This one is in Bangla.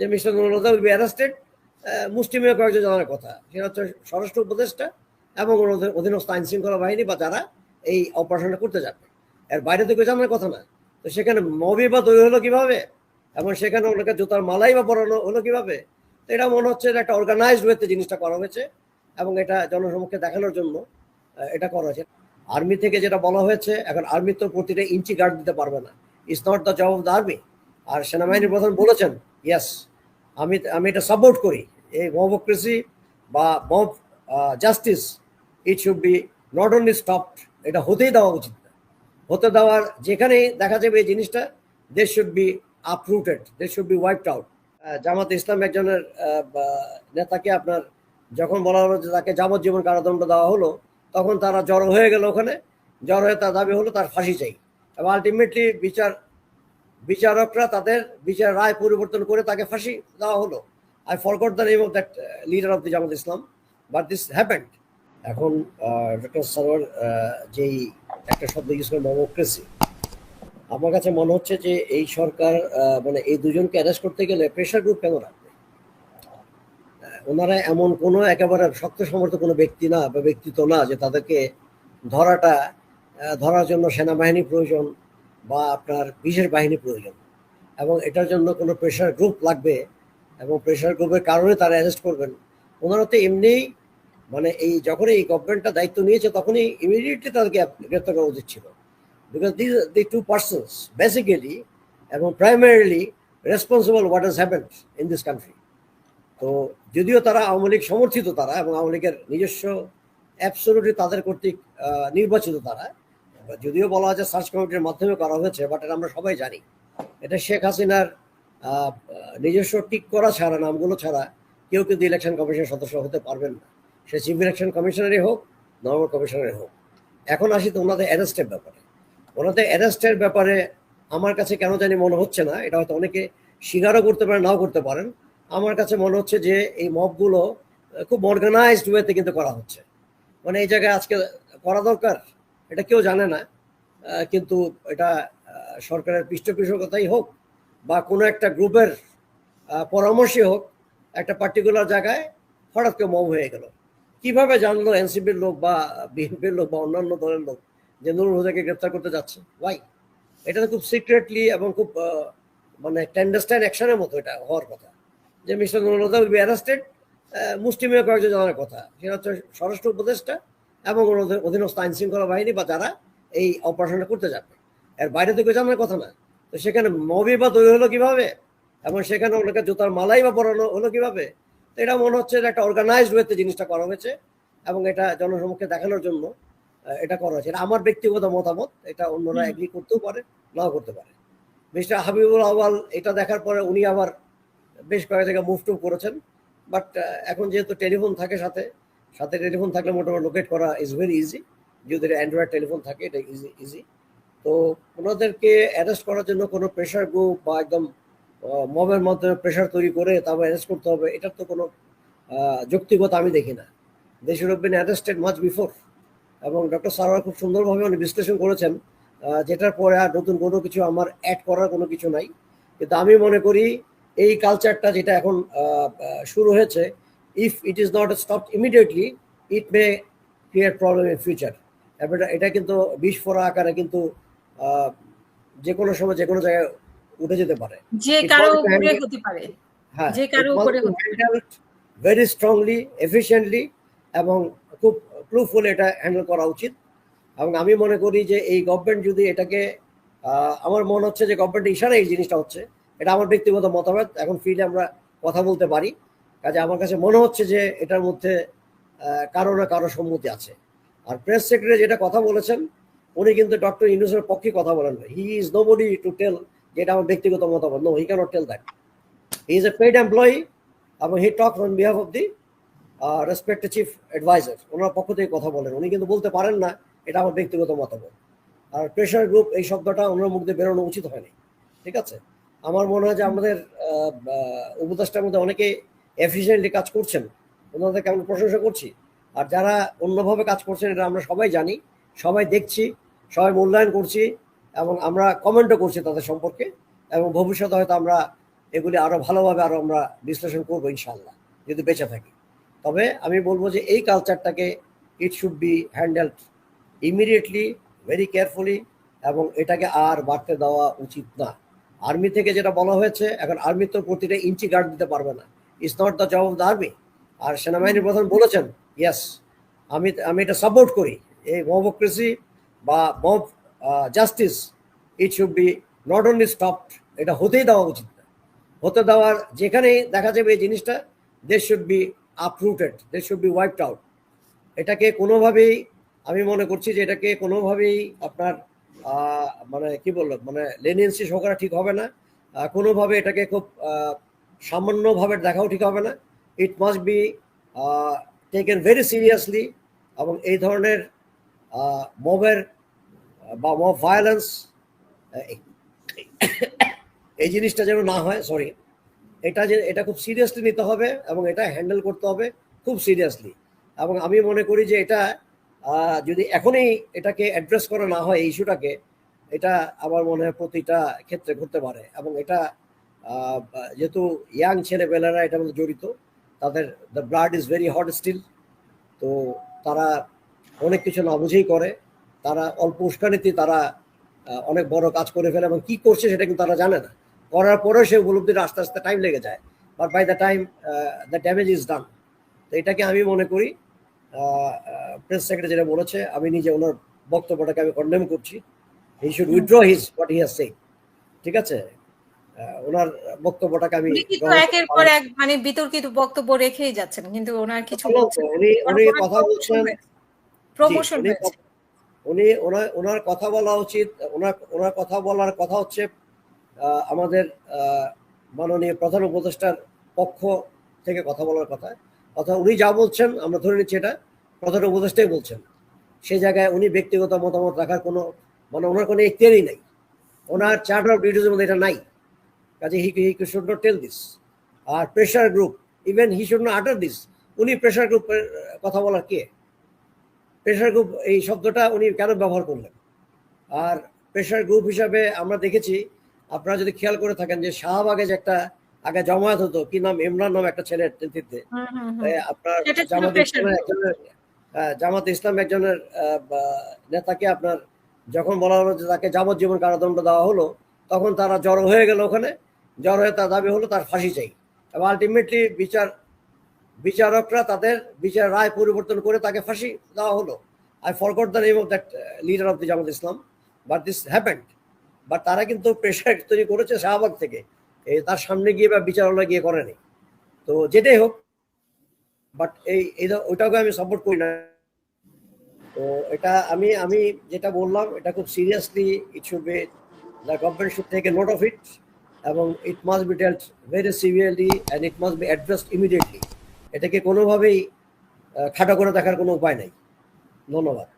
যে mister Nurullah will be arrested মুসলিমের কয়েকজন জানার কথা। সেটা হচ্ছে স্বরাষ্ট্র উপদেষ্টা এবং অধীনস্থ আইন শৃঙ্খলা বাহিনী বা যারা এই অপারেশনটা করতে যাবে। এর বাইরে থেকে জানার কথা না। তো সেখানে মবি বা তৈরি হলো কীভাবে? এবং সেখানে ওনাকে জুতার মালাই বা পরানো হলো কীভাবে? তো এটা মনে হচ্ছে একটা অর্গানাইজড ওয়েতে জিনিসটা করা হয়েছে এবং এটা জনসমক্ষে দেখানোর জন্য এটা করা হয়েছে। আর্মি থেকে যেটা বলা হয়েছে, এখন আর্মি তো প্রতিটা ইঞ্চি গার্ড দিতে পারবে না। It's not the job of the army আর সেনাবাহিনীর প্রধান বলেছেন ইয়েস আমি আমি এটা সাপোর্ট করি। এই মবক্রেসি বা mob justice it should be not only stopped এটা হতেই দেওয়া উচিত না। হতে দেওয়ার যেখানেই দেখা যাবে এই জিনিসটা they should be uprooted they should be wiped out Jamaat Islam একজনের নেতাকে আপনার যখন বলা হলো যে তাকে যাবজ্জীবন কারাদণ্ড দেওয়া হলো, তখন তারা জড়ো হয়ে গেল ওখানে। জড়ো হয়ে তার দাবি হলো তার ফাঁসি চাই। এবং আলটিমেটলি বিচার বিচারকরা তাদের বিচার রায় পরিবর্তন করে তাকে ফাঁসি দেওয়া হলো। I forgot the name of that leader of the Jamaat Islam but this happened এখন ডক্টর সরোয়ার যেই একটা শব্দ ইউজ করে ডেমোক্রেসি আমার কাছে মনে হচ্ছে যে এই সরকার মানে এই দুজনকে অ্যারেস্ট করতে গেলে প্রেশার গ্রুপ কেন রাখবে? ওনারা এমন কোনো একেবারে শক্ত সমর্থ কোনো ব্যক্তি না বা ব্যক্তিত্ব না যে তাদেরকে ধরাটা ধরার জন্য সেনাবাহিনী প্রয়োজন বা আপনার বিশেষ বাহিনী প্রয়োজন। এবং এটার জন্য কোনো প্রেশার গ্রুপ লাগবে এবং প্রেশার গ্রুপের কারণে তারা অ্যারেস্ট করবেন। ওনারা তো এমনিই মানে এই যখন এই গভর্নমেন্টটা দায়িত্ব নিয়েছে তখনই ইমিডিয়েটলি তাদেরকে গ্রেপ্তার করা উচিত ছিল। Because this the two persons basically এবং primarily responsible what has happened in this country তো যদিও তারা আওয়ামী লীগ সমর্থিত তারা এবং আওয়ামী লীগের নিজস্ব অ্যাবসোলুটলি তাদের কর্তৃক নির্বাচিত তারা যদিও বলা হয় যে সার্চ কমিটির মাধ্যমে করা হয়েছে বাট এটা আমরা সবাই জানি। এটা শেখ হাসিনার নিজস্ব টিক করা ছাড়া, নামগুলো ছাড়া কেউ কিন্তু ইলেকশন কমিশনের সদস্য হতে পারবেন না। সে চিফ ইলেকশন কমিশনারই হোক নর্মাল কমিশনারই হোক। এখন আসি তো ওনাদের অ্যারেস্টের ব্যাপারে। ওনাদের অ্যারেস্টের ব্যাপারে আমার কাছে কেন জানি মনে হচ্ছে না, এটা হয়তো অনেকে স্বীকারও করতে পারেন, নাও করতে পারেন। আমার কাছে মনে হচ্ছে যে এই মবগুলো খুব অর্গানাইজড ওয়েতে কিন্তু করা হচ্ছে। মানে এই জায়গায় আজকে করা দরকার? এটা কেউ জানে না কিন্তু এটা সরকারের পৃষ্ঠপোষকতাই হোক বা কোনো একটা গ্রুপের পরামর্শই হোক, একটা পার্টিকুলার জায়গায় হঠাৎ কেউ মম হয়ে গেল। কীভাবে জানলো এনসিপির লোক বা বিএনপির লোক বা অন্যান্য দলের লোক যে নুরুল হুদাকে গ্রেপ্তার করতে যাচ্ছে? ওয়াই এটা তো খুব সিক্রেটলি এবং খুব মানে ক্ল্যান্ডাস্টাইন অ্যাকশনের মতো এটা হওয়ার কথা। যে mister Nurul Huda will be arrested মুসলিমের কয়েকজন জানার কথা। সেটা হচ্ছে স্বরাষ্ট্র উপদেষ্টা এবং অধীনস্থ আইন শৃঙ্খলা বাহিনী বা যারা এই অপারেশনটা করতে যাবে। এর বাইরে থেকে জানার কথা না তো সেখানে মবি বা তৈরি হলো কীভাবে? এবং সেখানে ওনাকে জুতার মালাই বা পরানো হলো কীভাবে? তো এটা মনে হচ্ছে একটা অর্গানাইজড ওয়েতে জিনিসটা করা হয়েছে এবং এটা জনসমক্ষে দেখানোর জন্য এটা করা হয়েছে। এটা আমার ব্যক্তিগত মতামত এটা অন্যরা। এগ্রি করতেও পারে নাও করতে পারে। মিস্টার হাবিবুল আওয়াল এটা দেখার পরে উনি আবার বেশ কয়েক জায়গায় মুভ টুভ করেছেন। বাট এখন যেহেতু টেলিফোন থাকে সাথে সাথে টেলিফোন থাকলে মোটামুটি লোকেট করা ইজ ভেরি ইজি যদি অ্যান্ড্রয়েড টেলিফোন থাকে এটা ইজি ইজি তো ওনাদেরকে অ্যারেস্ট করার জন্য কোনো প্রেশার গ্রুপ বা একদম মবের মাধ্যমে প্রেশার তৈরি করে তারপর অ্যারেস্ট করতে হবে এটার তো কোনো আহ, যৌক্তিকতা আমি দেখি না। They should been arrested much before এবং ডক্টর সারোয়ার খুব সুন্দরভাবে উনি বিশ্লেষণ করেছেন যেটার পরে আর নতুন কোনো কিছু আমার অ্যাড করার কোনো কিছু নাই। কিন্তু আমি মনে করি এই কালচারটা যেটা এখন শুরু হয়েছে if it is not stop immediately it may create problem in future এটা এটা কিন্তু বিষ ফোড়া আকারে কিন্তু যে কোনো সময় যে কোনো জায়গায় উঠে যেতে পারে। যে কারও উপরে হতে পারে। হ্যাঁ যে কারও উপরে। ভেরি স্ট্রংলি এফিসিয়েন্টলি এবং খুব প্রুফুল এটা হ্যান্ডেল করা উচিত। এবং আমি মনে করি যে এই গভর্নমেন্ট যদি এটাকে আমার মনে হচ্ছে যে গভর্নমেন্ট ইশারা এই জিনিসটা হচ্ছে। এটা আমার ব্যক্তিগত মতামত। এখন ফিল্ডে আমরা কথা বলতে পারি। কাজে আমার কাছে মনে হচ্ছে যে এটার মধ্যে কারও না কারও সম্মতি আছে। আর প্রেস সেক্রেটারি যেটা কথা বলেছেন, উনি কিন্তু ডক্টর ইউনুসের পক্ষে কথা বলেন he is nobody to tell যেটা আমার ব্যক্তিগত মতামত। No he cannot tell that he is a paid employee এবং he talk on behalf of the respect chief adviser ওনার পক্ষ থেকে কথা বলেন। উনি কিন্তু বলতে পারেন না, এটা আমার ব্যক্তিগত মতামত। আর প্রেশার গ্রুপ এই শব্দটা ওনার মুখ দিয়ে বেরোনো উচিত হয়নি। ঠিক আছে? আমার মনে হয় যে আমাদের উপদেষ্টার মধ্যে অনেকে এফিসিয়েন্টলি কাজ করছেন ওনাদেরকে আমরা প্রশংসা করছি? আর যারা অন্যভাবে কাজ করছেন, এটা আমরা সবাই জানি, সবাই দেখছি, সবাই মূল্যায়ন করছি, এবং আমরা কমেন্টও করছি তাদের সম্পর্কে, এবং ভবিষ্যতে হয়তো আমরা এগুলি আরও ভালোভাবে আরও আমরা বিশ্লেষণ করব ইনশাল্লাহ যদি বেঁচে থাকি। তবে আমি বলব যে এই কালচারটাকে it should be handled immediately very carefully এবং এটাকে আর বাড়তে দেওয়া উচিত না। আর্মি থেকে যেটা বলা হয়েছে, এখন আর্মি তো প্রতিটা ইঞ্চি গার্ড দিতে পারবে না। It's not the job of the army আর সেনাবাহিনীর প্রধান বলেছেন ইয়েস আমি আমি এটা সাপোর্ট করি। এই মবক্রেসি বা mob justice it should be not only stopped এটা হতেই দেওয়া উচিত না। হতে দেওয়ার যেখানেই দেখা যাবে এই জিনিসটা they should be uprooted they should be wiped out এটাকে কোনোভাবেই আমি মনে করছি যে এটাকে কোনোভাবেই আপনার মানে কি বলল মানে লেনিয়েন্সি শো করা ঠিক হবে না। কোনোভাবে এটাকে খুব সামান্যভাবে দেখাও ঠিক হবে না। It must be taken very seriously এবং এই ধরনের মবের, বা মব ভায়োলেন্স এই জিনিসটা যেন না হয় সরি এটা যে, এটা খুব সিরিয়াসলি নিতে হবে এবং এটা হ্যান্ডেল করতে হবে খুব সিরিয়াসলি এবং আমি মনে করি যে এটা যদি এখনই এটাকে অ্যাড্রেস করা না হয় এই ইস্যুটাকে এটা আমার মনে হয় প্রতিটা ক্ষেত্রে ঘটতে পারে এবং এটা যেহেতু ইয়াং ছেলেপেলেরা এটার মধ্যে জড়িত তাদের the blood is very hot still তো তারা অনেক কিছু না বুঝেই করে। তারা অল্প উস্কানিতে তারা অনেক বড় কাজ করে ফেলে এবং কি করছে সেটা কিন্তু তারা জানে না। করার পরেও সে উপলব্ধিটা আস্তে আস্তে টাইম লেগে যায়। But by the time the damage is done তো এটাকে আমি মনে করি প্রেস সেক্রেটারি যেটা বলেছে আমি নিজে ওনার বক্তব্যটাকে আমি কন্ডেম করছি। He should withdraw his what he has say ঠিক আছে? ওনার বক্তব্যটাকে আমি একের পর এক মানে বিতর্কিত বক্তব্য রেখেই যাচ্ছেন কিন্তু ওনার কিছু উনি কথা বলছেন। প্রমোশন উনি ওনার ওনার কথা বলা উচিত। ওনার ওনার কথা বলার কথা হচ্ছে আহ, আমাদের মাননীয় প্রধান উপদেষ্টার পক্ষ থেকে কথা বলার কথা। অথবা উনি যা বলছেন আমরা ধরে নিচ্ছি এটা প্রধান উপদেষ্টাই বলছেন। সেই জায়গায় উনি ব্যক্তিগত মতামত রাখার কোনো মানে ওনার কোনো ইখতিয়ারই নাই। ওনার চার্ট অফ ডিউটিজের মধ্যে এটা নাই। কাজে he he should not tell this R pressure group even he should not utter this উনি প্রেশার গ্রুপের কথা বলার কে? প্রেশার গ্রুপ এই শব্দটা উনি কেন ব্যবহার করলেন? আর প্রেশার গ্রুপ হিসাবে আমরা দেখেছি আপনারা যদি খেয়াল করে থাকেন যে শাহবাগে যে একটা আগে জমায়েত হতো কি নাম? ইমরান নাম একটা ছেলের নেতৃত্বে। আপনার জামাত ইসলামের একজনের জামাত ইসলাম একজনের নেতাকে আপনার যখন বলা হলো যে তাকে যাবজ্জীবন কারাদণ্ড দেওয়া হলো তখন তারা জড়ো হয়ে গেল ওখানে। জড়ো হয়ে তার দাবি হলো তার ফাঁসি চাই। এবং আলটিমেটলি বিচার, বিচারকরা তাদের বিচার রায় পরিবর্তন করে তাকে ফাঁসি দেওয়া হলো। I forgot the name of that leader of the Jamaat Islam but this happened but তারা কিন্তু প্রেশার তৈরি করেছে শাহবাগ থেকে তার সামনে গিয়ে বা বিচারালয় গিয়ে করেনি। তো যেটাই হোক বাট এই ওইটাকে আমি সাপোর্ট করি না। তো এটা আমি আমি যেটা বললাম, এটা খুব seriously it should be the government should take a note of it এবং it must be dealt very severely and it must be addressed immediately এটাকে কোনোভাবেই খাটো করে দেখার কোনো উপায় নাই। ধন্যবাদ।